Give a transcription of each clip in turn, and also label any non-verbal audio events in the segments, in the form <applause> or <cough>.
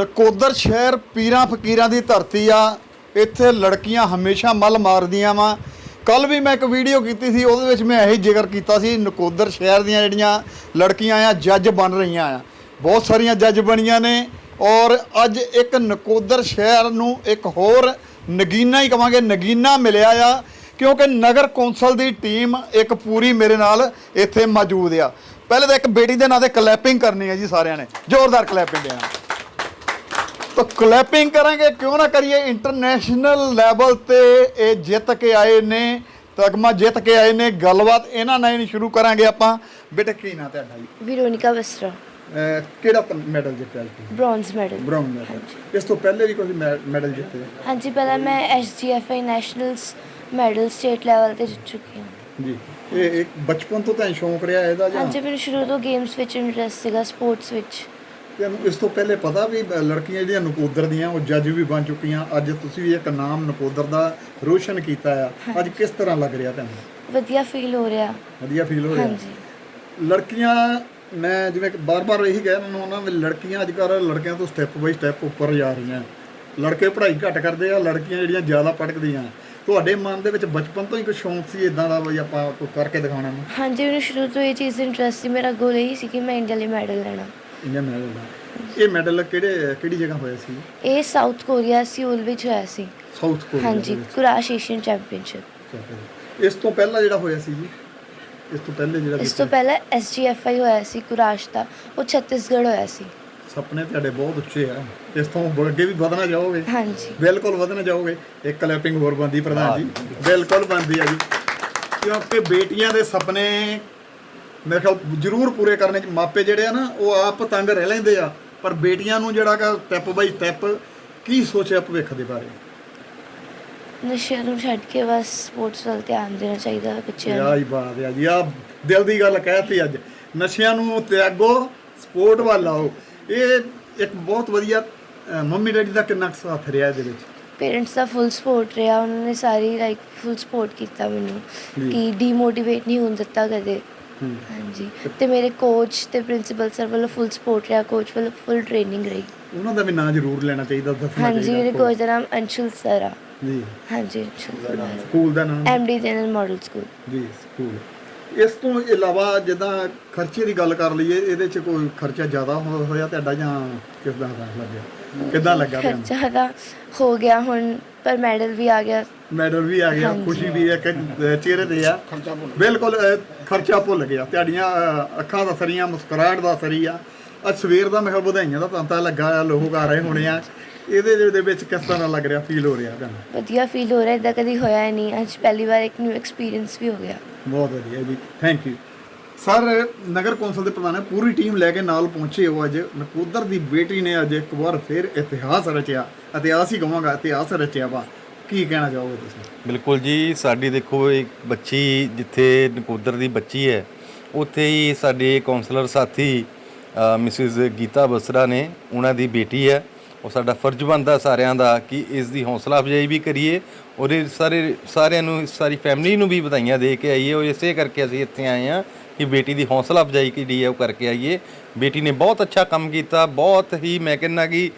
ਨਕੋਦਰ ਸ਼ਹਿਰ ਪੀਰਾਂ ਫਕੀਰਾਂ ਦੀ ਧਰਤੀ ਆ। ਇੱਥੇ ਲੜਕੀਆਂ ਹਮੇਸ਼ਾ ਮੱਲ ਮਾਰਦੀਆਂ ਵਾ। ਕੱਲ ਵੀ ਮੈਂ ਇੱਕ ਵੀਡੀਓ ਕੀਤੀ ਸੀ, ਉਹਦੇ ਵਿੱਚ ਮੈਂ ਇਹੀ ਜ਼ਿਕਰ ਕੀਤਾ ਸੀ, ਨਕੋਦਰ ਸ਼ਹਿਰ ਦੀਆਂ ਜਿਹੜੀਆਂ ਲੜਕੀਆਂ ਆ, ਜੱਜ ਬਣ ਰਹੀਆਂ ਆ। ਬਹੁਤ ਸਾਰੀਆਂ ਜੱਜ ਬਣੀਆਂ ਨੇ ਔਰ ਅੱਜ ਇੱਕ ਨਕੋਦਰ ਸ਼ਹਿਰ ਨੂੰ ਇੱਕ ਹੋਰ ਨਗੀਨਾ ਹੀ ਕਵਾਂਗੇ, ਨਗੀਨਾ ਮਿਲਿਆ ਆ, ਕਿਉਂਕਿ ਨਗਰ ਕੌਂਸਲ ਦੀ ਟੀਮ ਇੱਕ ਪੂਰੀ ਮੇਰੇ ਨਾਲ ਇੱਥੇ ਮੌਜੂਦ ਆ। ਪਹਿਲੇ ਤਾਂ ਇੱਕ ਬੇਟੀ ਦੇ ਨਾਂ ਤੇ ਕਲੈਪਿੰਗ ਕਰਨੀ ਹੈ ਜੀ ਸਾਰਿਆਂ ਨੇ। ਜ਼ੋਰਦਾਰ ਕਲੈਪਿੰਗ ਦੇਣਾ। ਤਾਂ ਕਲੈਪਿੰਗ ਕਰਾਂਗੇ ਕਿਉਂ ਨਾ ਕਰੀਏ ਇੰਟਰਨੈਸ਼ਨਲ ਲੈਵਲ ਤੇ ਇਹ ਜਿੱਤ ਕੇ ਆਏ ਨੇ ਤਗਮਾ ਜਿੱਤ ਕੇ ਆਏ ਨੇ ਗੱਲਬਾਤ ਇਹਨਾਂ ਨਾਲ ਹੀ ਸ਼ੁਰੂ ਕਰਾਂਗੇ ਆਪਾਂ। ਬੇਟਾ ਕੀ ਨਾਂ ਤੁਹਾਡਾ ਜੀ? ਵਿਰੋਨਿਕਾ ਬਸਰਾ ਅਹ ਕਿਹੜਾ ਮੈਡਲ ਜਿੱਤਿਆ ਜੀ? ਬ੍ਰੌਂਜ਼ ਮੈਡਲ ਬ੍ਰਾਊਨ ਮੈਡਲ ਇਸ ਤੋਂ ਪਹਿਲੇ ਵੀ ਕੋਈ ਮੈਡਲ ਜਿੱਤੇ? ਹਾਂਜੀ ਪਹਿਲਾਂ ਮੈਂ SGFI nationals medal state level ਤੇ ਜਿੱਤ ਚੁੱਕੀ ਹਾਂ। ਜੀ। ਇਹ ਇੱਕ ਬਚਪਨ ਤੋਂ ਤਾਂ ਸ਼ੌਂਕ ਰਿਹਾ ਇਹਦਾ ਜਾਂ? ਹਾਂਜੀ ਮੈਨੂੰ ਸ਼ੁਰੂ ਤੋਂ ਗੇਮਸ ਵਿੱਚ ਇੰਟਰਸਟ ਸੀਗਾ ਸਪੋਰਟਸ ਵਿੱਚ। ਤੁਹਾਨੂੰ ਇਸ ਤੋਂ ਪਹਿਲੇ ਪਤਾ ਵੀ ਲੜਕੀਆਂ ਜਿਹੜੀਆਂ ਨਕੋਦਰ ਦੀਆਂ ਉਹ ਜੱਜ ਵੀ ਬਣ ਚੁੱਕੀਆਂ। ਅੱਜ ਤੁਸੀਂ ਵੀ ਇੱਕ ਨਾਮ ਨਕੋਦਰ ਦਾ ਰੋਸ਼ਨ ਕੀਤਾ ਆ। ਅੱਜ ਕਿਸ ਤਰ੍ਹਾਂ ਲੱਗ ਰਿਹਾ ਤੁਹਾਨੂੰ? ਵਧੀਆ ਫੀਲ ਹੋ ਰਿਹਾ। ਵਧੀਆ ਫੀਲ ਹੋ ਰਿਹਾ? ਹਾਂਜੀ। ਲੜਕੀਆਂ ਮੈਂ ਜਿਵੇਂ ਬਾਰ-ਬਾਰ ਇਹੀ ਕਹਿ ਰਿਹਾ ਉਹਨਾਂ ਵੀ ਲੜਕੀਆਂ ਅੱਜ ਕੱਲ੍ਹ ਲੜਕਿਆਂ ਤੋਂ ਸਟੈਪ ਬਾਈ ਸਟੈਪ ਉੱਪਰ ਜਾ ਰਹੀਆਂ। ਲੜਕੇ ਪੜ੍ਹਾਈ ਘੱਟ ਕਰਦੇ ਆ ਲੜਕੀਆਂ ਜਿਹੜੀਆਂ ਜ਼ਿਆਦਾ ਪੜ੍ਹਦੀਆਂ ਤੁਹਾਡੇ ਮਨ ਦੇ ਵਿੱਚ ਬਚਪਨ ਤੋਂ ਹੀ ਕੋਈ ਸ਼ੌਂਕ ਸੀ ਇਦਾਂ ਦਾ ਵੀ ਆਪਾਂ ਕੋਈ ਕਰਕੇ ਦਿਖਾਉਣਾ? ਹਾਂਜੀ ਮੈਨੂੰ ਸ਼ੁਰੂ ਤੋਂ ਇਹ ਚੀਜ਼ ਇੰਟਰਸਟ ਸੀ। ਮੇਰਾ ਗੋਲ ਇਹੀ ਸੀ ਕਿ ਮੈਂ ਇੰਡੀਆ ਲਈ ਮੈਡਲ ਲੈਣਾ। ਇੰਡੀਅਨ ਮੈਡਲ ਦਾ। ਇਹ ਮੈਡਲ ਕਿਹੜੇ ਕਿਹੜੀ ਜਗ੍ਹਾ ਹੋਇਆ ਸੀ? ਇਹ ਸਾਊਥ ਕੋਰੀਆ ਸਿਓਲ ਵਿੱਚ ਹੋਇਆ ਸੀ। ਸਾਊਥ ਕੋਰੀਆ ਹਾਂਜੀ ਕੁਰਾਸ਼ ਏਸ਼ੀਅਨ ਚੈਂਪੀਅਨਸ਼ਿਪ। ਇਸ ਤੋਂ ਪਹਿਲਾਂ ਜਿਹੜਾ ਹੋਇਆ ਸੀ ਜੀ? ਇਸ ਤੋਂ ਪਹਿਲੇ ਜਿਹੜਾ ਇਸ ਤੋਂ ਪਹਿਲਾਂ ਐਸਜੀਐਫਆਈ ਹੋਇਆ ਸੀ ਕੁਰਾਸ਼ ਦਾ। ਉਹ ਛੱਤੀਸਗੜ੍ਹ ਹੋਇਆ ਸੀ। ਸੁਪਨੇ ਤੁਹਾਡੇ ਬਹੁਤ ਉੱਚੇ ਆ। ਇਸ ਤੋਂ ਅੱਗੇ ਵੀ ਵਧਣਾ ਚਾਹੋਗੇ? ਹਾਂਜੀ। ਬਿਲਕੁਲ ਵਧਣਾ ਚਾਹੋਗੇ? ਇੱਕ ਕਲੈਪਿੰਗ ਹੋਰ ਬੰਦੀ ਪ੍ਰਧਾਨ ਜੀ। ਬਿਲਕੁਲ ਬੰਦੀ ਆ ਜੀ। ਕਿਉਂਕਿ ਬੇਟੀਆਂ ਦੇ ਸੁਪਨੇ ਮੇਰੇ ਖਿਆਲ ਜ਼ਰੂਰ ਪੂਰੇ ਕਰਨੇ ਚ ਮਾਪੇ ਜਿਹੜੇ ਆ ਨਾ ਉਹ ਆਪ ਤੰਗ ਰਹਿ ਲੈਂਦੇ ਆ। ਪਰ ਬੇਟੀਆਂ ਨੂੰ ਜਿਹੜਾ ਕਿ ਸਟੈਪ ਬਾਈ ਸਟੈਪ ਕੀ ਸੋਚਿਆ ਭਵਿੱਖ ਦੇ ਬਾਰੇ? ਨਸ਼ਿਆਂ ਨੂੰ ਛੱਡ ਕੇ ਬਸ ਸਪੋਰਟਸ ਵੱਲ ਧਿਆਨ ਦੇਣਾ ਚਾਹੀਦਾ ਬੱਚਿਆਂ ਨੂੰ। ਯਾ ਹੀ ਬਾਤ ਹੈ ਜੀ ਆ ਦਿਲ ਦੀ ਗੱਲ ਕਹਿਤੀ ਅੱਜ। ਨਸ਼ਿਆਂ ਨੂੰ ਤਿਆਗੋ ਸਪੋਰਟ ਵੱਲ ਆਓ। ਇਹ ਇੱਕ ਬਹੁਤ ਵਧੀਆ ਮੰਮੀ ਡੈਡੀ ਦਾ ਕਿੰਨਾ ਸਾਥ ਰਿਹਾ ਇਹਦੇ ਵਿੱਚ? ਪੇਰੈਂਟਸ ਦਾ ਫੁੱਲ ਸਪੋਰਟ ਰਿਹਾ। ਉਹਨਾਂ ਨੇ ਸਾਰੀ ਲਾਈਕ ਫੁੱਲ ਸਪੋਰਟ ਕੀਤਾ ਮੈਨੂੰ। ਕਿ ਡੀਮੋਟੀਵੇਟ ਨਹੀਂ ਹੋਣ ਦਿੱਤਾ ਕਦੇ। ਹਾਂਜੀ। ਤੇ ਮੇਰੇ ਕੋਚ ਤੇ ਪ੍ਰਿੰਸੀਪਲ ਸਰ ਵੱਲੋਂ ਫੁੱਲ ਸਪੋਰਟ ਰਿਹਾ ਕੋਚ ਵੱਲੋਂ ਫੁੱਲ ਟ੍ਰੇਨਿੰਗ ਰਹੀ। ਉਹਨਾਂ ਦਾ ਵੀ ਨਾਂ ਜ਼ਰੂਰ ਲੈਣਾ ਚਾਹੀਦਾ ਦੱਸਣਾ ਹਾਂਜੀ ਮੇਰੇ ਕੋਚ ਦਾ ਨਾਮ ਅੰਸ਼ੁਲ ਸਰ ਆ। ਜੀ। ਹਾਂਜੀ ਅੰਸ਼ੁਲ ਸਕੂਲ ਦਾ ਨਾਮ? ਐਮਡੀ ਜਨਰਲ ਮਾਡਲ ਸਕੂਲ ਜੀ ਸਕੂਲ। ਇਸ ਤੋਂ ਇਲਾਵਾ ਜਿੱਦਾਂ ਖਰਚੇ ਦੀ ਗੱਲ ਕਰ ਲਈਏ ਇਹਦੇ 'ਚ ਕੋਈ ਖਰਚਾ ਜ਼ਿਆਦਾ ਹੋ- ਹੋਇਆ ਤੁਹਾਡਾ ਜਾਂ ਕਿਸ ਦਾ ਦਾ ਲੱਗਿਆ? ਕਿੱਦਾਂ ਲੱਗਾ ਤੁਹਾਨੂੰ? ਖਰਚਾ ਤਾਂ ਹੋ ਗਿਆ ਹੁਣ ਪਰ ਮੈਡਲ ਵੀ ਆ ਗਿਆ। ਮੈਡਲ ਵੀ ਆ ਗਿਆ ਹਾਂਜੀ। ਖੁਸ਼ੀ ਵੀ ਇੱਕ ਅ, ਚਿਹਰੇ ਤੇ ਆ। ਬਿਲਕੁਲ ਅ, ਖਰਚਾ ਭੁੱਲ ਗਿਆ। ਤੁਹਾਡੀਆਂ ਅੱਖਾਂ ਦਾ ਸਰੀਆਂ ਮੁਸਕਰਾਹਟ ਦਾ ਸਰੀ ਆ ਅੱਜ ਸਵੇਰ ਦਾ ਮੈਂ ਕਿਹਾ ਵਧਾਈਆਂ ਦਾ ਤੰਤਾ ਲੱਗਾ ਆ ਲੋਕ ਆ ਰਹੇ ਹੋਣੇ ਆ। ਇਹਦੇ ਦੇ ਵਿੱਚ ਕਿਸ ਤਰ੍ਹਾਂ ਲੱਗ ਰਿਹਾ ਫੀਲ ਹੋ ਰਿਹਾ ਤੁਹਾਨੂੰ? ਵਧੀਆ ਫੀਲ ਹੋ ਰਿਹਾ ਇਦਾਂ ਕਦੀ ਹੋਇਆ ਹੀ ਨਹੀਂ। ਅੱਜ ਪਹਿਲੀ ਵਾਰ ਇੱਕ ਨਿਊ ਐਕਸਪੀਰੀਅੰਸ ਵੀ ਹੋ ਗਿਆ। ਬਹੁਤ ਵਧੀਆ ਜੀ ਥੈਂਕ ਯੂ ਸਰ, ਨਗਰ ਕੌਂਸਲ ਦੇ ਪ੍ਰਧਾਨ ਪੂਰੀ ਟੀਮ ਲੈ ਕੇ ਨਾਲ ਪਹੁੰਚੇ ਹੋ ਅੱਜ। ਨਕੋਦਰ ਦੀ ਬੇਟੀ ਨੇ ਅੱਜ ਇੱਕ ਵਾਰ ਫਿਰ ਇਤਿਹਾਸ ਰਚਿਆ, ਇਤਿਹਾਸ ਹੀ ਕਹਾਂਗਾ, ਇਤਿਹਾਸ ਰਚਿਆ ਵਾ। ਕੀ ਕਹਿਣਾ ਚਾਹੋਗੇ ਤੁਸੀਂ? ਬਿਲਕੁਲ ਜੀ, ਸਾਡੀ ਦੇਖੋ ਇੱਕ ਬੱਚੀ ਜਿੱਥੇ ਨਕੋਦਰ ਦੀ ਬੱਚੀ ਹੈ, ਉੱਥੇ ਹੀ ਸਾਡੇ ਕਾਉਂਸਲਰ ਸਾਥੀ ਮਿਸਿਸ ਗੀਤਾ ਬਸਰਾ ਨੇ, ਉਹਨਾਂ ਦੀ ਬੇਟੀ ਹੈ। ਉਹ ਸਾਡਾ ਫਰਜ਼ ਬਣਦਾ ਸਾਰਿਆਂ ਦਾ ਕਿ ਇਸ ਦੀ ਹੌਸਲਾ ਅਫਜ਼ਾਈ ਵੀ ਕਰੀਏ ਔਰ ਇਹ ਸਾਰੇ ਸਾਰਿਆਂ ਨੂੰ, ਸਾਰੀ ਫੈਮਿਲੀ ਨੂੰ ਵੀ ਵਧਾਈਆਂ ਦੇ ਕੇ ਆਈਏ ਔਰ ਇਸੇ ਕਰਕੇ ਅਸੀਂ ਇੱਥੇ ਆਏ ਹਾਂ ਕਿ ਬੇਟੀ ਦੀ ਹੌਸਲਾ ਅਫਜ਼ਾਈ ਜਿਹੜੀ ਹੈ ਉਹ ਕਰਕੇ ਆਈਏ। ਬੇਟੀ ਨੇ ਬਹੁਤ ਅੱਛਾ ਕੰਮ ਕੀਤਾ, ਬਹੁਤ ਹੀ ਮੈਂ ਕਹਿੰਦਾ ਕਿ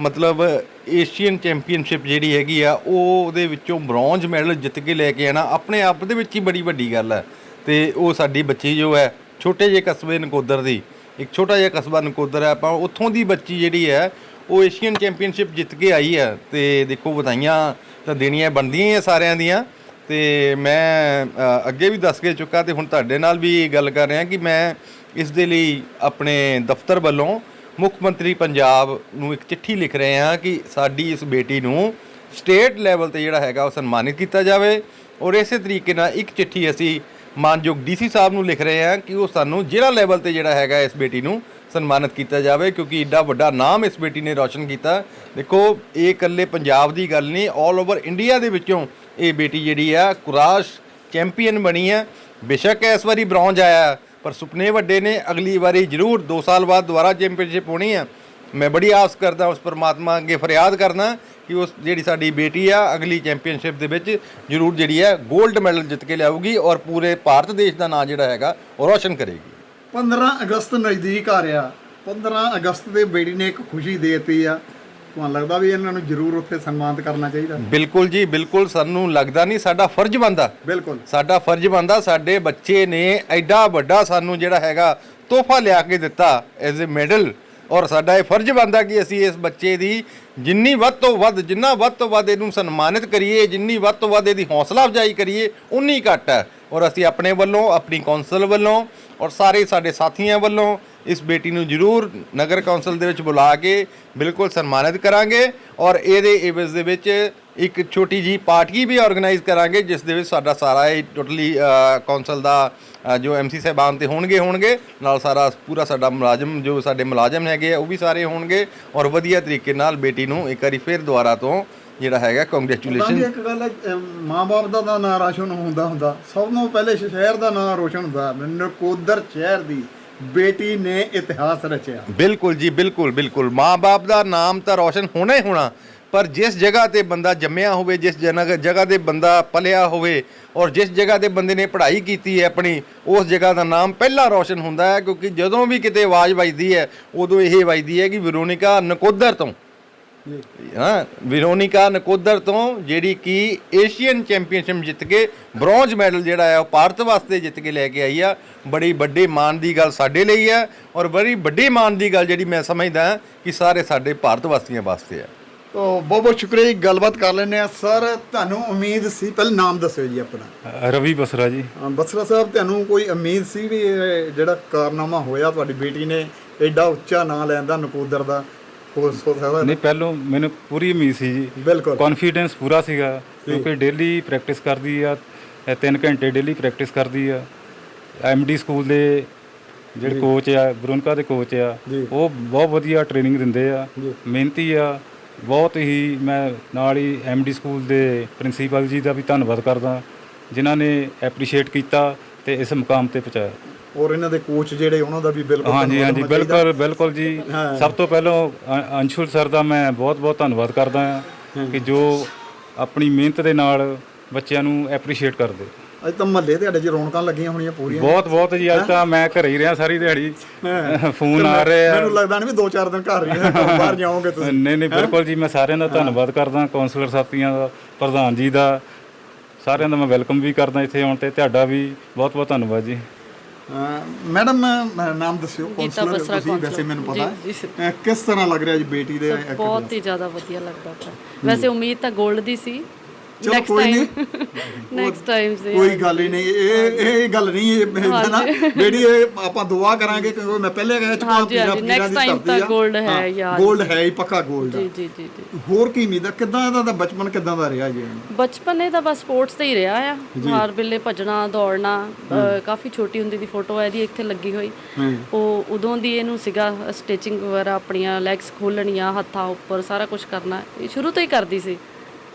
ਮਤਲਬ ਏਸ਼ੀਅਨ ਚੈਂਪੀਅਨਸ਼ਿਪ ਜਿਹੜੀ ਹੈਗੀ ਆ, ਉਹ ਉਹਦੇ ਵਿੱਚੋਂ ਬ੍ਰੌਂਜ਼ ਮੈਡਲ ਜਿੱਤ ਕੇ ਲੈ ਕੇ ਆਣਾ ਆਪਣੇ ਆਪ ਦੇ ਵਿੱਚ ਹੀ ਬੜੀ ਵੱਡੀ ਗੱਲ ਹੈ। ਤੇ ਉਹ ਸਾਡੀ ਬੱਚੀ ਜੋ ਹੈ, ਛੋਟੇ ਜਿਹੇ ਕਸਬੇ ਨਕੋਦਰ ਦੀ, ਇੱਕ ਛੋਟਾ ਜਿਹਾ ਕਸਬਾ ਨਕੋਦਰ ਹੈ, ਆਪਾਂ ਉੱਥੋਂ ਦੀ ਬੱਚੀ ਜਿਹੜੀ ਹੈ ਉਹ ਏਸ਼ੀਅਨ ਚੈਂਪੀਅਨਸ਼ਿਪ ਜਿੱਤ ਕੇ ਆਈ ਹੈ ਤੇ ਦੇਖੋ ਵਧਾਈਆਂ ਤਾਂ ਦੇਣੀਆਂ ਬਣਦੀਆਂ ਹੀ ਆ ਸਾਰਿਆਂ ਦੀਆਂ ਤੇ ਮੈਂ ਅੱਗੇ ਵੀ ਦੱਸ ਕੇ ਚੁੱਕਾ ਤੇ ਹੁਣ ਤੁਹਾਡੇ ਨਾਲ ਵੀ ਗੱਲ ਕਰ ਰਿਹਾ ਕਿ ਮੈਂ ਇਸ ਦੇ ਲਈ ਆਪਣੇ ਦਫ਼ਤਰ ਵੱਲੋਂ ਮੁੱਖ ਮੰਤਰੀ ਪੰਜਾਬ ਨੂੰ ਇੱਕ ਚਿੱਠੀ ਲਿਖ ਰਹੇ ਹਾਂ ਕਿ ਸਾਡੀ ਇਸ ਬੇਟੀ ਨੂੰ ਸਟੇਟ ਲੈਵਲ ਤੇ ਜਿਹੜਾ ਹੈਗਾ ਉਹ ਸਨਮਾਨਿਤ ਕੀਤਾ ਜਾਵੇ ਔਰ ਇਸੇ ਤਰੀਕੇ ਨਾਲ ਇੱਕ ਚਿੱਠੀ ਅਸੀਂ ਮਾਨਯੋਗ ਡੀਸੀ ਸਾਹਿਬ ਨੂੰ ਲਿਖ ਰਹੇ ਹਾਂ ਕਿ ਉਹ ਸਾਨੂੰ ਜ਼ਿਲ੍ਹਾ ਲੈਵਲ ਤੇ ਜਿਹੜਾ ਹੈਗਾ ਇਸ ਬੇਟੀ ਨੂੰ ਸਨਮਾਨਿਤ ਕੀਤਾ ਜਾਵੇ, ਕਿਉਂਕਿ ਏਡਾ ਵੱਡਾ ਨਾਮ ਇਸ ਬੇਟੀ ਨੇ ਰੌਸ਼ਨ ਕੀਤਾ। ਦੇਖੋ, ਇਹ ਇਕੱਲੇ ਪੰਜਾਬ ਦੀ ਗੱਲ ਨਹੀਂ 올 ਓਵਰ ਇੰਡੀਆ ਦੇ ਵਿੱਚੋਂ ਇਹ ਬੇਟੀ ਜਿਹੜੀ ਆ, ਕੁਰਾਸ਼ ਚੈਂਪੀਅਨ ਬਣੀ ਹੈ ਬੇਸ਼ੱਕ ਇਸ ਵਾਰੀ ਬ੍ਰੌਂਜ ਆਇਆ, ਪਰ ਸੁਪਨੇ ਵੱਡੇ ਨੇ, ਅਗਲੀ ਵਾਰੀ ਜ਼ਰੂਰ 2 ਸਾਲ ਬਾਅਦ ਦੁਬਾਰਾ ਚੈਂਪੀਅਨਸ਼ਿਪ ਹੋਣੀ ਹੈ ਮੈਂ ਬੜੀ ਆਸ ਕਰਦਾ ਉਸ ਪਰਮਾਤਮਾ ਅੱਗੇ ਫਰਿਆਦ ਕਰਦਾ ਕਿ ਉਸ ਜਿਹੜੀ ਸਾਡੀ ਬੇਟੀ ਆ, ਅਗਲੀ ਚੈਂਪੀਅਨਸ਼ਿਪ ਦੇ ਵਿੱਚ ਜ਼ਰੂਰ ਜਿਹੜੀ ਹੈ 골ਡ ਮੈਡਲ ਜਿੱਤ ਕੇ ਲਿਆਊਗੀ ਔਰ ਪੂਰੇ ਭਾਰਤ ਦੇਸ਼ ਦਾ ਨਾਂ ਜਿਹੜਾ ਹੈਗਾ, ਉਹ ਰੌਸ਼ਨ ਕਰੇਗੀ। 15 ਅਗਸਤ ਨਜ਼ਦੀਕ ਆ ਰਿਹਾ। 15 ਅਗਸਤ ਦੇ ਬੇੜੀ ਨੇ ਇੱਕ ਖੁਸ਼ੀ ਦੇਤੀ ਆ। ਤੁਹਾਨੂੰ ਲੱਗਦਾ ਵੀ ਇਹਨਾਂ ਨੂੰ ਜ਼ਰੂਰ ਉੱਥੇ ਸਨਮਾਨਿਤ ਕਰਨਾ ਚਾਹੀਦਾ? ਬਿਲਕੁਲ ਜੀ ਬਿਲਕੁਲ ਸਾਨੂੰ ਲੱਗਦਾ ਨਹੀਂ ਸਾਡਾ ਫਰਜ਼ ਬਣਦਾ। ਬਿਲਕੁਲ। ਸਾਡਾ ਫਰਜ਼ ਬਣਦਾ ਸਾਡੇ ਬੱਚੇ ਨੇ ਐਡਾ ਵੱਡਾ ਸਾਨੂੰ ਜਿਹੜਾ ਹੈਗਾ ਤੋਹਫਾ ਲਿਆ ਕੇ ਦਿੱਤਾ ਐਜ਼ ਅ ਮੈਡਲ ਔਰ ਸਾਡਾ ਇਹ ਫਰਜ਼ ਬਣਦਾ ਕਿ ਅਸੀਂ ਇਸ ਬੱਚੇ ਦੀ ਜਿੰਨੀ ਵੱਧ ਤੋਂ ਵੱਧ ਜਿੰਨਾ ਵੱਧ ਤੋਂ ਵੱਧ ਇਹਨੂੰ ਸਨਮਾਨਿਤ ਕਰੀਏ ਜਿੰਨੀ ਵੱਧ ਤੋਂ ਵੱਧ ਇਹਦੀ ਹੌਸਲਾ ਅਫਜ਼ਾਈ ਕਰੀਏ ਉਨੀ ਘੱਟ ਹੈ। ਔਰ ਅਸੀਂ ਆਪਣੇ ਵੱਲੋਂ ਆਪਣੀ ਕੌਂਸਲ ਵੱਲੋਂ ਔਰ ਸਾਰੇ ਸਾਡੇ ਸਾਥੀਆਂ ਵੱਲੋਂ ਇਸ ਬੇਟੀ ਨੂੰ ਜ਼ਰੂਰ ਨਗਰ ਕੌਂਸਲ ਦੇ ਵਿੱਚ ਬੁਲਾ ਕੇ ਬਿਲਕੁਲ ਸਨਮਾਨਿਤ ਕਰਾਂਗੇ ਔਰ ਇਹਦੇ ਇਵਜ਼ ਦੇ ਵਿੱਚ ਇੱਕ ਛੋਟੀ ਜੀ ਪਾਰਟੀ ਵੀ ਆਰਗੇਨਾਈਜ਼ ਕਰਾਂਗੇ ਜਿਸ ਦੇ ਵਿੱਚ ਸਾਡਾ ਸਾਰਾ ਇਹ ਟੋਟਲੀ ਕੌਂਸਲ ਦਾ ਅ, ਜੋ ਐਮਸੀ ਸਾਹਿਬਾਨ ਤੇ ਹੋਣਗੇ ਹੋਣਗੇ। ਨਾਲ ਸਾਰਾ ਪੂਰਾ ਸਾਡਾ ਮੁਲਾਜ਼ਮ ਜੋ ਸਾਡੇ ਮੁਲਾਜ਼ਮ ਹੈਗੇ ਆ ਉਹ ਵੀ ਸਾਰੇ ਹੋਣਗੇ ਔਰ ਵਧੀਆ ਤਰੀਕੇ ਨਾਲ ਬੇਟੀ ਨੂੰ ਇੱਕ ਵਾਰੀ ਫਿਰ ਦੁਬਾਰਾ ਤੋਂ ਜਿਹੜਾ ਹੈਗਾ ਕੰਗ੍ਰੈਚੁਲੇਸ਼ਨ ਇੱਕ ਗੱਲ ਹੈ ਮਾਂ-ਬਾਪ ਦਾ ਤਾਂ ਨਾਂ ਰੋਸ਼ਨ ਹੁੰਦਾ ਹੁੰਦਾ। ਸਭ ਤੋਂ ਪਹਿਲੇ ਸ਼ਹਿਰ ਦਾ ਨਾਂ ਰੋਸ਼ਨ ਹੁੰਦਾ। ਨਕੋਦਰ ਸ਼ਹਿਰ ਦੀ ਬੇਟੀ ਨੇ ਇਤਿਹਾਸ ਰਚਿਆ। ਬਿਲਕੁਲ ਜੀ ਬਿਲਕੁਲ ਬਿਲਕੁਲ। ਮਾਂ-ਬਾਪ ਦਾ ਨਾਮ ਤਾਂ ਰੌਸ਼ਨ ਹੋਣਾ ਹੀ ਹੋਣਾ। ਪਰ ਜਿਸ ਜਗ੍ਹਾ ਤੇ ਬੰਦਾ ਜੰਮਿਆ ਹੋਵੇ ਜਿਸ ਜਗ੍ਹਾ ਤੇ ਬੰਦਾ ਪਲਿਆ ਹੋਵੇ ਔਰ ਜਿਸ ਜਗ੍ਹਾ ਤੇ ਬੰਦੇ ਨੇ ਪੜ੍ਹਾਈ ਕੀਤੀ ਹੈ ਆਪਣੀ ਉਸ ਜਗ੍ਹਾ ਦਾ ਨਾਮ ਪਹਿਲਾਂ ਰੌਸ਼ਨ ਹੁੰਦਾ ਹੈ। ਕਿਉਂਕਿ ਜਦੋਂ ਵੀ ਕਿਤੇ ਆਵਾਜ਼ ਵੱਜਦੀ ਹੈ ਉਦੋਂ ਇਹ ਵੱਜਦੀ ਹੈ ਕਿ ਵਿਰੋਨਿਕਾ ਨਕੋਦਰ ਤੋਂ। ਹਾਂ ਵਿਰੋਨਿਕਾ ਨਕੋਦਰ ਤੋਂ ਜਿਹੜੀ ਕਿ ਏਸ਼ੀਅਨ ਚੈਂਪੀਅਨਸ਼ਿਪ ਜਿੱਤ ਕੇ ਬ੍ਰੌਂਜ਼ ਮੈਡਲ ਜਿਹੜਾ ਹੈ ਉਹ ਭਾਰਤ ਵਾਸਤੇ ਜਿੱਤ ਕੇ ਲੈ ਕੇ ਆਈ ਆ। ਬੜੀ ਵੱਡੇ ਮਾਣ ਦੀ ਗੱਲ ਸਾਡੇ ਲਈ ਹੈ ਔਰ ਬੜੀ ਵੱਡੀ ਮਾਣ ਦੀ ਗੱਲ ਜਿਹੜੀ ਮੈਂ ਸਮਝਦਾ ਕਿ ਸਾਰੇ ਸਾਡੇ ਭਾਰਤ ਵਾਸੀਆਂ ਵਾਸਤੇ ਹੈ ਤੋ ਬਹੁਤ ਬਹੁਤ ਸ਼ੁਕਰੀਆ ਜੀ ਗੱਲਬਾਤ ਕਰ ਲੈਂਦੇ ਆ ਸਰ ਤੁਹਾਨੂੰ ਉਮੀਦ ਸੀ ਪਹਿਲਾਂ ਨਾਮ ਦੱਸਿਓ ਜੀ ਆਪਣਾ। ਰਵੀ ਬਸਰਾ ਜੀ। ਬਸਰਾ ਸਾਹਿਬ ਤੁਹਾਨੂੰ ਕੋਈ ਉਮੀਦ ਸੀ ਵੀ ਇਹ ਜਿਹੜਾ ਕਾਰਨਾਮਾ ਹੋਇਆ ਤੁਹਾਡੀ ਬੇਟੀ ਨੇ ਐਡਾ ਉੱਚਾ ਨਾਂ ਲੈਂਦਾ ਨਕੋਦਰ ਦਾ? ਹੋ ਸੋ ਸਕਦਾ ਨਹੀਂ ਪਹਿਲੋਂ ਮੈਨੂੰ ਪੂਰੀ ਉਮੀਦ ਸੀ ਜੀ। ਬਿਲਕੁਲ। ਕੌਨਫੀਡੈਂਸ ਪੂਰਾ ਸੀਗਾ ਕਿਉਂਕਿ ਡੇਲੀ ਪ੍ਰੈਕਟਿਸ ਕਰਦੀ ਆ 3 ਘੰਟੇ ਡੇਲੀ ਪ੍ਰੈਕਟਿਸ ਕਰਦੀ ਆ। ਐਮਡੀ ਸਕੂਲ ਦੇ ਜਿਹੜੇ ਕੋਚ ਆ ਬਰੁਨਕਾ ਦੇ ਕੋਚ ਆ। ਉਹ ਬਹੁਤ ਵਧੀਆ ਟ੍ਰੇਨਿੰਗ ਦਿੰਦੇ ਆ। ਮਿਹਨਤੀ ਆ। ਬਹੁਤ ਹੀ ਮੈਂ ਨਾਲ ਹੀ ਐਮਡੀ ਸਕੂਲ ਦੇ ਪ੍ਰਿੰਸੀਪਲ ਜੀ ਦਾ ਵੀ ਧੰਨਵਾਦ ਕਰਦਾ ਜਿਨ੍ਹਾਂ ਨੇ ਐਪਰੀਸ਼ੀਏਟ ਕੀਤਾ ਤੇ ਇਸ ਮੁਕਾਮ ਤੇ ਪਹੁੰਚਾਇਆ। ਔਰ ਇਹਨਾਂ ਦੇ ਕੋਚ ਜਿਹੜੇ ਉਹਨਾਂ ਦਾ ਵੀ ਬਿਲਕੁਲ ਹਾਂਜੀ ਹਾਂਜੀ। ਬਿਲਕੁਲ ਬਿਲਕੁਲ ਜੀ। ਸਭ ਤੋਂ ਪਹਿਲਾਂ ਅੰਸ਼ੁਲ ਸਰ ਦਾ ਮੈਂ ਬਹੁਤ ਬਹੁਤ ਧੰਨਵਾਦ ਕਰਦਾ ਹਾਂ ਕਿ ਜੋ ਆਪਣੀ ਮਿਹਨਤ ਦੇ ਨਾਲ ਬੱਚਿਆਂ ਨੂੰ ਐਪਰੀਸ਼ੀਏਟ ਕਰਦੇ। ਅੱਜ ਤਾਂ ਮਹੱਲੇ ਤੁਹਾਡੇ 'ਚ ਰੌਣਕਾਂ ਲੱਗੀਆਂ ਹੋਣੀਆਂ ਪੂਰੀਆਂ। ਬਹੁਤ ਬਹੁਤ ਜੀ ਅੱਜ ਤਾਂ ਮੈਂ ਘਰੇ ਹੀ ਰਿਹਾ ਸਾਰੀ ਦਿਹਾੜੀ। <laughs> ਫੋਨ ਆ ਰਹੇ। ਆ ਮੈਨੂੰ ਲੱਗਦਾ ਨਹੀਂ ਵੀ 2-4 ਦਿਨ ਘਰ ਹੀ ਰਹਿਣਾ, ਬਾਹਰ ਜਾਓਗੇ ਤੁਸੀਂ। ਨਹੀਂ ਨਹੀਂ ਬਿਲਕੁਲ ਜੀ ਮੈਂ ਸਾਰਿਆਂ ਦਾ ਧੰਨਵਾਦ ਕਰਦਾ ਕਾਉਂਸਲਰ ਸਾਥੀਆਂ ਦਾ ਪ੍ਰਧਾਨ ਜੀ ਦਾ। ਸਾਰਿਆਂ ਦਾ ਮੈਂ ਵੈਲਕਮ ਵੀ ਕਰਦਾ ਇੱਥੇ ਆਉਣ ਤੇ ਤੁਹਾਡਾ ਵੀ ਬਹੁਤ ਬਹੁਤ ਧੰਨਵਾਦ ਜੀ। ਮੈਡਮ ਨਾਮ ਦੱਸਿਓ ਬਸਰਾ ਤੁਸੀਂ ਵੈਸੇ। ਮੈਨੂੰ ਪਤਾ ਹੈ ਕਿਸ ਤਰ੍ਹਾਂ ਲੱਗ ਰਿਹਾ ਜੀ ਬੇਟੀ ਦੇ? ਬਹੁਤ ਹੀ ਜ਼ਿਆਦਾ ਵਧੀਆ ਲੱਗਦਾ ਪਿਆ ਵੈਸੇ ਉਮੀਦ ਤਾਂ 골ਡ ਦੀ ਸੀ ਚਲੋ ਨੈਕਸਟ ਕੋਈ ਨਹੀਂ। ਨੈਕਸਟ ਟਾਈਮ ਸੇ ਕੋਈ ਗੱਲ ਹੀ ਨਹੀਂ ਇਹ ਇਹ ਗੱਲ ਨਹੀਂ ਇਹ ਨਾ? ਜਿਹੜੀ ਇਹ ਆਪਾਂ ਦੁਆ ਕਰਾਂਗੇ ਕਿਉਂਕਿ ਮੈਂ ਪਹਿਲੇ ਕਹਿ ਚੁੱਕਾ ਹਾਂਜੀ, ਹਾਂਜੀ, next time ਤਾਂ gold ਹੈ ਯਾਰ। 골ਡ ਹੈ ਹੀ ਪੱਕਾ 골ਡ ਜੀ ਜੀ ਜੀ ਜੀ। ਹੋਰ ਕੀ ਉਮੀਦ ਹੈ ਕਿਦਾਂ ਇਹਦਾ ਦਾ ਬਚਪਨ ਕਿਦਾਂ ਦਾ ਰਿਹਾ ਜੀ? ਬਚਪਨ ਇਹ ਤਾਂ ਬਸ ਸਪੋਰਟਸ ਤੇ ਹੀ ਰਿਹਾ ਆ। ਹਰ ਵੇਲੇ ਭੱਜਣਾ ਦੌੜਨਾ ਅਹ, ਕਾਫੀ ਛੋਟੀ ਹੁੰਦੀ ਦੀ ਫੋਟੋ ਹੈ ਇਹਦੀ ਇੱਥੇ ਲੱਗੀ ਹੋਈ। ਉਹ ਉਦੋਂ ਦੀ ਇਹਨੂੰ ਸੀਗਾ ਸਟਿਚਿੰਗ ਵਗੈਰਾ ਆਪਣੀਆਂ ਲੈਗਸ ਖੋਲਣੀਆਂ ਹੱਥਾਂ ਉੱਪਰ ਸਾਰਾ ਕੁਝ ਕਰਨਾ। ਇਹ ਸ਼ੁਰੂ ਤੋਂ ਹੀ ਕਰਦੀ ਸੀ।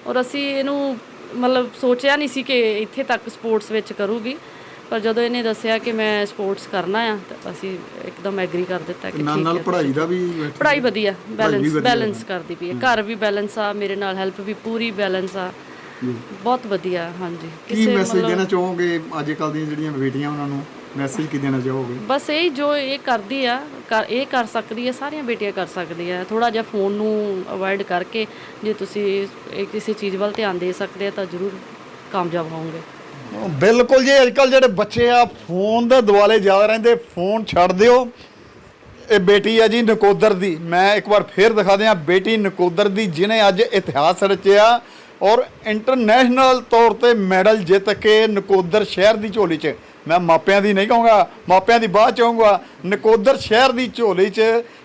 ਔਰ ਅਸੀਂ ਇਹਨੂੰ ਮਤਲਬ ਸੋਚਿਆ ਨਹੀਂ ਸੀ ਕਿ ਇੱਥੇ ਤੱਕ ਸਪੋਰਟਸ ਵਿੱਚ ਕਰੂਗੀ ਪਰ ਜਦੋਂ ਇਹਨੇ ਦੱਸਿਆ ਕਿ ਮੈਂ ਸਪੋਰਟਸ ਕਰਨਾ ਆ ਤਾਂ ਅਸੀਂ ਇੱਕਦਮ ਐਗਰੀ ਕਰ ਦਿੱਤਾ ਕਿ ਨਾਲ ਨਾਲ ਪੜ੍ਹਾਈ ਦਾ ਵੀ ਪੜ੍ਹਾਈ ਵਧੀਆ ਬੈਲੈਂਸ ਬੈਲੈਂਸ ਕਰਦੀ ਪਈ ਹੈ। ਘਰ ਵੀ ਬੈਲੈਂਸ ਆ ਮੇਰੇ ਨਾਲ ਹੈਲਪ ਵੀ ਪੂਰੀ ਬੈਲੈਂਸ ਆ। ਬਹੁਤ ਵਧੀਆ ਹਾਂਜੀ। ਕੀ ਮੈਸੇਜ ਦੇਣਾ ਚਾਹੋਗੇ ਅੱਜ ਕੱਲ ਦੀਆਂ ਜਿਹੜੀਆਂ ਬੇਟੀਆਂ ਉਹਨਾਂ ਨੂੰ? ਮੈਸੇਜ ਕੀ ਦੇਣਾ ਚਾਹੋਗੇ? ਬਸ ਇਹ ਜੋ ਇਹ ਕਰਦੀ ਆ ਕਰ ਇਹ ਕਰ ਸਕਦੀ ਹੈ ਸਾਰੀਆਂ ਬੇਟੀਆਂ ਕਰ ਸਕਦੀਆਂ ਥੋੜਾ ਜਿਹਾ ਫੋਨ ਨੂੰ ਅਵੋਇਡ ਕਰਕੇ ਜੇ ਤੁਸੀਂ ਇਹ ਕਿਸੇ ਚੀਜ਼ ਵੱਲ ਧਿਆਨ ਦੇ ਸਕਦੇ ਆ ਤਾਂ ਜ਼ਰੂਰ ਕਾਮਯਾਬ ਹੋਵੋਗੇ। ਬਿਲਕੁਲ ਜੀ ਅੱਜ ਕੱਲ ਜਿਹੜੇ ਬੱਚੇ ਆ ਫੋਨ ਦੇ ਦੁਆਲੇ ਜ਼ਿਆਦਾ ਰਹਿੰਦੇ ਫੋਨ ਛੱਡ ਦਿਓ। ਇਹ ਬੇਟੀ ਆ ਜੀ ਨਕੋਦਰ ਦੀ। ਮੈਂ ਇੱਕ ਵਾਰ ਫੇਰ ਦਿਖਾ ਦਿਆਂ ਬੇਟੀ ਨਕੋਦਰ ਦੀ ਜਿਨੇ ਅੱਜ ਇਤਿਹਾਸ ਰਚਿਆ ਔਰ ਇੰਟਰਨੈਸ਼ਨਲ ਤੌਰ ਤੇ ਮੈਡਲ ਜਿੱਤ ਕੇ ਨਕੋਦਰ ਸ਼ਹਿਰ ਦੀ ਝੋਲੀ 'ਚ ਮੈਂ ਮਾਪਿਆਂ ਦੀ ਨਹੀਂ ਕਹੂੰਗਾ, ਮਾਪਿਆਂ ਦੀ ਬਾਅਦ ਚਾਹੂੰਗਾ ਨਕੋਦਰ ਸ਼ਹਿਰ ਦੀ ਝੋਲੀ 'ਚ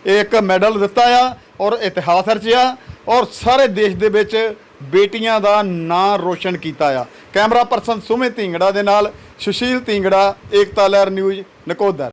ਇੱਕ ਮੈਡਲ ਦਿੱਤਾ ਆ ਔਰ ਇਤਿਹਾਸ ਰਚਿਆ ਔਰ ਸਾਰੇ ਦੇਸ਼ ਦੇ ਵਿੱਚ ਬੇਟੀਆਂ ਦਾ ਨਾਂ ਰੋਸ਼ਨ ਕੀਤਾ ਆ। ਕੈਮਰਾ ਪਰਸਨ ਸੁਮਿਤ ਢਿੰਗੜਾ ਦੇ ਨਾਲ ਸੁਸ਼ੀਲ ਢਿੰਗੜਾ, ਏਕਤਾ ਲਹਿਰ ਨਿਊਜ਼, ਨਕੋਦਰ।